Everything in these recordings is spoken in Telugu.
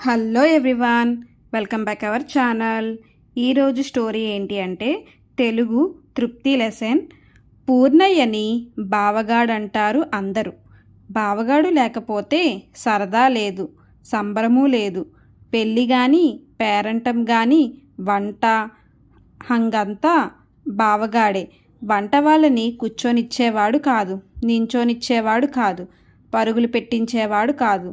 Hello everyone welcome back our channel. ఈరోజు స్టోరీ ఏంటి అంటే తెలుగు తృప్తి లెసన్ పూర్ణయ్యని బావగాడు అంటారు అందరూ. బావగాడు లేకపోతే సరదా లేదు సంబరము లేదు. పెళ్ళి కానీ పేరంటం కానీ వంట హంగంతా బావగాడే. వంట వాళ్ళని కూర్చొనిచ్చేవాడు కాదు నించోనిచ్చేవాడు కాదు పరుగులు పెట్టించేవాడు కాదు.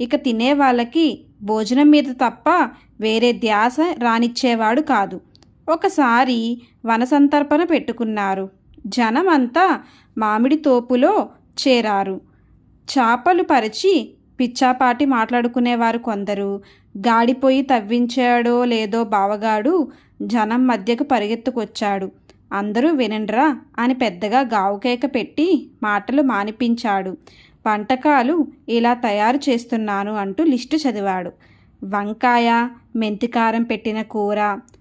ఇక తినే వాళ్ళకి భోజనం మీద తప్ప వేరే ధ్యాస రానిచ్చేవాడు కాదు. ఒకసారి వనసంతర్పణ పెట్టుకున్నారు. జనమంతా మామిడి తోపులో చేరారు. చాపలు పరిచి పిచ్చాపాటి మాట్లాడుకునేవారు కొందరు. గాడిపోయి తవ్వించాడో లేదో బావగాడు జనం మధ్యకు పరిగెత్తుకొచ్చాడు. అందరూ వినండ్రా అని పెద్దగా గావుకేక పెట్టి మాటలు మానిపించాడు. వంటకాలు ఇలా తయారు చేస్తున్నాను అంటూ లిస్టు చదివాడు. వంకాయ మెంతికారం పెట్టిన కూర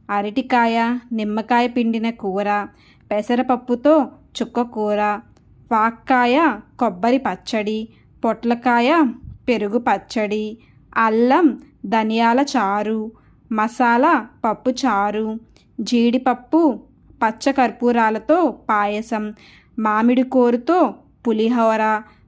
అరటికాయ నిమ్మకాయ పిండిన కూర పెసరపప్పుతో చుక్క కూర వాక్కాయ కొబ్బరి పచ్చడి పొట్లకాయ పెరుగు పచ్చడి అల్లం ధనియాల చారు మసాలా పప్పు చారు జీడిపప్పు పచ్చకర్పూరాలతో పాయసం మామిడి కోరుతో పులిహోర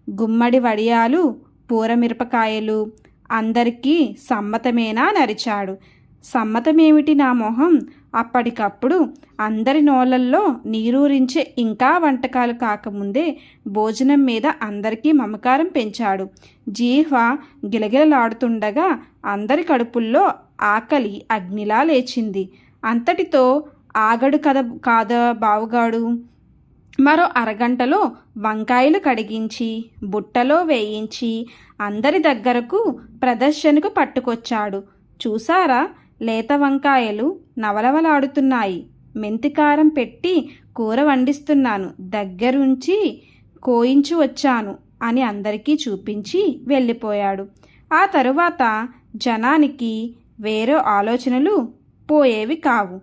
గుమ్మడి వడియాలు పూరమిరపకాయలు. అందరికీ సమ్మతమేనా? నరిచాడు. సమ్మతమేమిటి నా మొహం? అప్పటికప్పుడు అందరి నోళ్ళల్లో నీరూరించే ఇంకా వంటకాలు కాకముందే భోజనం మీద అందరికీ మమకారం పెంచాడు. జీహ్వ గిలగిలలాడుతుండగా అందరి కడుపుల్లో ఆకలి అగ్నిలా లేచింది. అంతటితో ఆగడు కథ కాదా బావుగాడు? మరో అరగంటలో వంకాయలు కడిగించి బుట్టలో వేయించి అందరి దగ్గరకు ప్రదర్శనకు పట్టుకొచ్చాడు. చూసారా లేత వంకాయలు నవలవలాడుతున్నాయి. మెంతికారం పెట్టి కూర వండిస్తున్నాను. దగ్గరుంచి కోయించి వచ్చాను అని అందరికీ చూపించి వెళ్ళిపోయాడు. ఆ తరువాత జనానికి వేరే ఆలోచనలు పోయేవి కావు.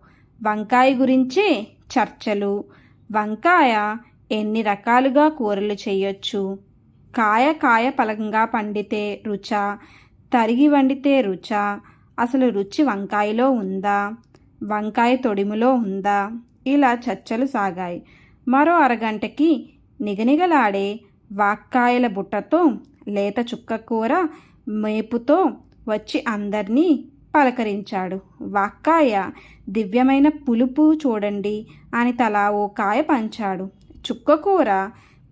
వంకాయ గురించే చర్చలు వంకాయ ఎన్ని రకాలుగా కూరలు చేయొచ్చు? కాయ కాయ పలంగా పండితే రుచ తరిగి వండితే రుచ అసలు రుచి వంకాయలో ఉందా? వంకాయ తొడిములో ఉందా? ఇలా చర్చలు సాగాయి. మరో అరగంటకి నిగనిగలాడే వాక్కాయల బుట్టతో లేత చుక్క కూర మేపుతో వచ్చి అందరినీ పలకరించాడు. వాక్కాయ దివ్యమైన పులుపు చూడండి అని తలా ఓ కాయ పంచాడు. చుక్కకూర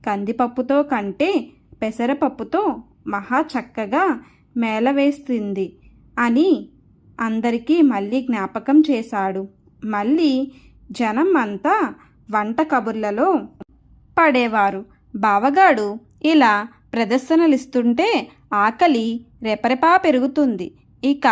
కందిపప్పుతో కంటే పెసరపప్పుతో మహా చక్కగా మేలవేస్తుంది అని అందరికీ మళ్ళీ జ్ఞాపకం చేశాడు. మళ్ళీ జనం అంతా వంట కబుర్లలో పడేవారు. బావగాడు ఇలా ప్రదర్శనలిస్తుంటే ఆకలి రెపరెపా పెరుగుతుంది. ఇక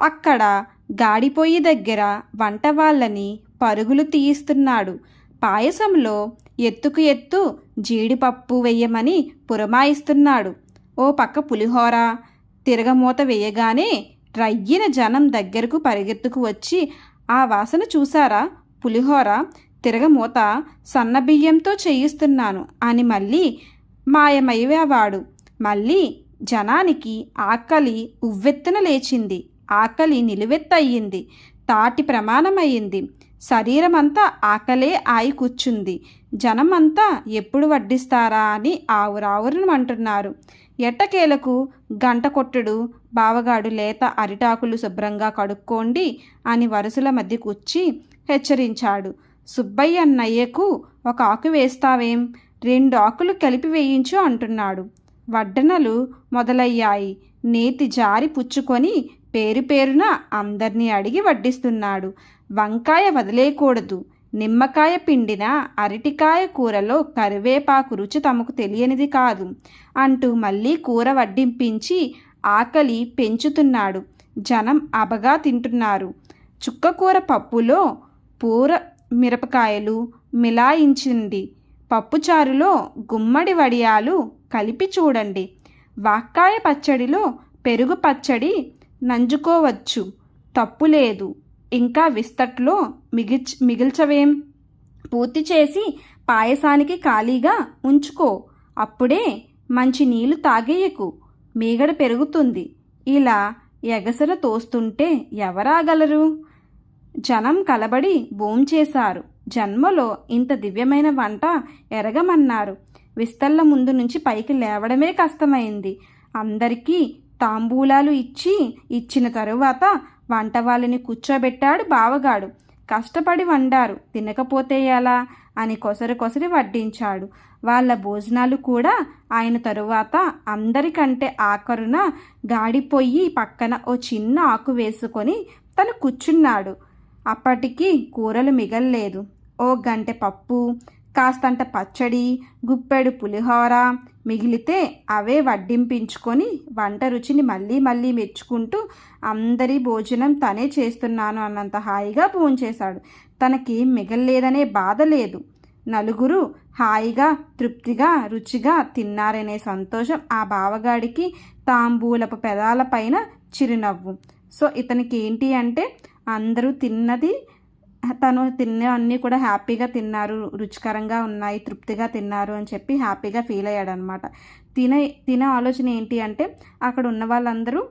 అక్కడ గాడిపోయి దగ్గర వంట వాళ్ళని పరుగులు తీయిస్తున్నాడు. పాయసంలో ఎత్తుకు ఎత్తు జీడిపప్పు వెయ్యమని పురమాయిస్తున్నాడు. ఓ పక్క పులిహోర తిరగమూత వేయగానే రయ్యిన జనం దగ్గరకు పరిగెత్తుకు వచ్చి ఆ వాసన చూసారా పులిహోర తిరగమూత సన్నబియ్యంతో చేయిస్తున్నాను అని మళ్ళీ మాయమయ్యేవాడు. మళ్ళీ జనానికి ఆకలి ఉవ్వెత్తున లేచింది. ఆకలి నిలువెత్తయింది. తాటి ప్రమాణమయ్యింది శరీరమంతా ఆకలే ఆయి కూర్చుంది. జనమంతా ఎప్పుడు వడ్డిస్తారా అని ఆవురావురును అంటున్నారు. ఎట్టకేలకు? గంట కొట్టుడు బావగాడు లేత అరిటాకులు శుభ్రంగా కడుక్కోండి అని వరుసల మధ్య కూర్చి హెచ్చరించాడు. సుబ్బయ్య అన్నయ్యకు ఒక ఆకు వేస్తావేం? రెండు ఆకులు కలిపి వేయించు అంటున్నాడు. వడ్డనలు మొదలయ్యాయి. నేతి జారి పుచ్చుకొని పేరు పేరున అందరినీ అడిగి వడ్డిస్తున్నాడు. వంకాయ వదిలేయకూడదు నిమ్మకాయ పిండిన అరటికాయ కూరలో కరివేపాకు రుచి తమకు తెలియనిది కాదు అంటూ మళ్ళీ కూర వడ్డింపించి ఆకలి పెంచుతున్నాడు. జనం అబగా తింటున్నారు. చుక్కకూర పప్పులో పూర మిరపకాయలు మిలాయించింది పప్పుచారులో గుమ్మడి వడియాలు కలిపి చూడండి. వాక్కాయ పచ్చడిలో పెరుగు పచ్చడి నంజుకోవచ్చు. తప్పు లేదు. ఇంకా విస్తట్లో మిగిల్చ మిగిల్చవేం? పూర్తి చేసి పాయసానికి ఖాళీగా ఉంచుకో. అప్పుడే మంచి నీళ్ళు తాగేయకు. మీగడ పెరుగుతుంది. ఇలా ఎగసర తోస్తుంటే ఎవరాగలరు? జనం కలబడి భోంచేశారు జన్మలో ఇంత దివ్యమైన వంట ఎరగమన్నారు. విస్తళ్ళ ముందు నుంచి పైకి లేవడమే కష్టమైంది. అందరికీ తాంబూలాలు ఇచ్చి ఇచ్చిన తరువాత వంట వాళ్ళని కూర్చోబెట్టాడు బావగాడు. కష్టపడి వండారు. తినకపోతే ఎలా? అని కొసరి కొసరి వడ్డించాడు. వాళ్ళ భోజనాలు కూడా ఆయన తరువాత అందరికంటే ఆఖరున గాడిపోయి పక్కన ఓ చిన్న ఆకు వేసుకొని తను కూర్చున్నాడు. అప్పటికి కూరలు మిగల్లేదు. ఓ గంటె పప్పు కాస్తంట పచ్చడి గుప్పెడు పులిహోర మిగిలితే అవే వడ్డింపించుకొని వంట రుచిని మళ్ళీ మళ్ళీ మెచ్చుకుంటూ అందరి భోజనం తనే చేస్తున్నాను అన్నంత హాయిగా భోంచేశాడు. తనకి మిగల్లేదనే బాధ లేదు. నలుగురు హాయిగా తృప్తిగా రుచిగా తిన్నారనే సంతోషం ఆ బావగాడికి తాంబూలపు పెదాలపైన చిరునవ్వు. సో ఇతనికి ఏంటి అంటే అందరూ తిన్నది తను తిన్న అన్నీ కూడా హ్యాపీగా తిన్నారు రుచికరంగా ఉన్నాయి తృప్తిగా తిన్నారు అని చెప్పి హ్యాపీగా ఫీల్ అయ్యాడనమాట. తినే తినే ఆలోచన ఏంటి అంటే అక్కడ ఉన్న వాళ్ళందరూ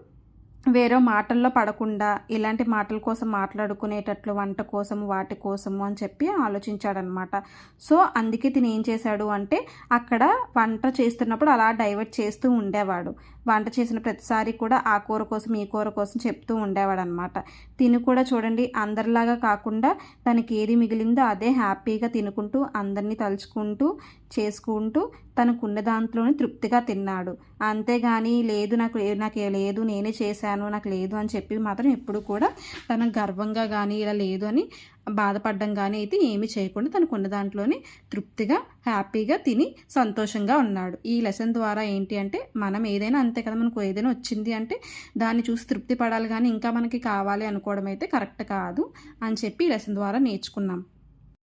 వేరే మాటల్లో పడకుండా ఇలాంటి మాటల కోసం మాట్లాడుకునేటట్లు వంట కోసం వాటి కోసము అని చెప్పి ఆలోచించాడనమాట. సో అందుకే తిని ఏం చేశాడు అంటే అక్కడ వంట చేస్తున్నప్పుడు అలా డైవర్ట్ చేస్తూ ఉండేవాడు. వంట చేసిన ప్రతిసారి కూడా ఆ కూర కోసం ఈ కూర కోసం చెప్తూ ఉండేవాడు అనమాట తిని కూడా చూడండి అందరిలాగా కాకుండా తనకి ఏది మిగిలిందో అదే హ్యాపీగా తినుకుంటూ అందరినీ తలుచుకుంటూ చేసుకుంటూ తనకున్న దాంట్లోనే తృప్తిగా తిన్నాడు. అంతేగాని లేదు నాకు నాకు లేదు నేనే చేశాను నాకు లేదు అని చెప్పి మాత్రం ఎప్పుడు కూడా తన గర్వంగా కానీ ఇలా లేదు అని బాధపడడం కానీ అయితే ఏమీ చేయకుండా తనకున్న దాంట్లోనే తృప్తిగా హ్యాపీగా తిని సంతోషంగా ఉన్నాడు. ఈ లెసన్ ద్వారా ఏంటి అంటే మనం ఏదైనా అంతే కదా మనకు ఏదైనా వచ్చింది అంటే దాన్ని చూసి తృప్తి పడాలి కానీ ఇంకా మనకి కావాలి అనుకోవడం అయితే కరెక్ట్ కాదు అని చెప్పి ఈ లెసన్ ద్వారా నేర్చుకున్నాం.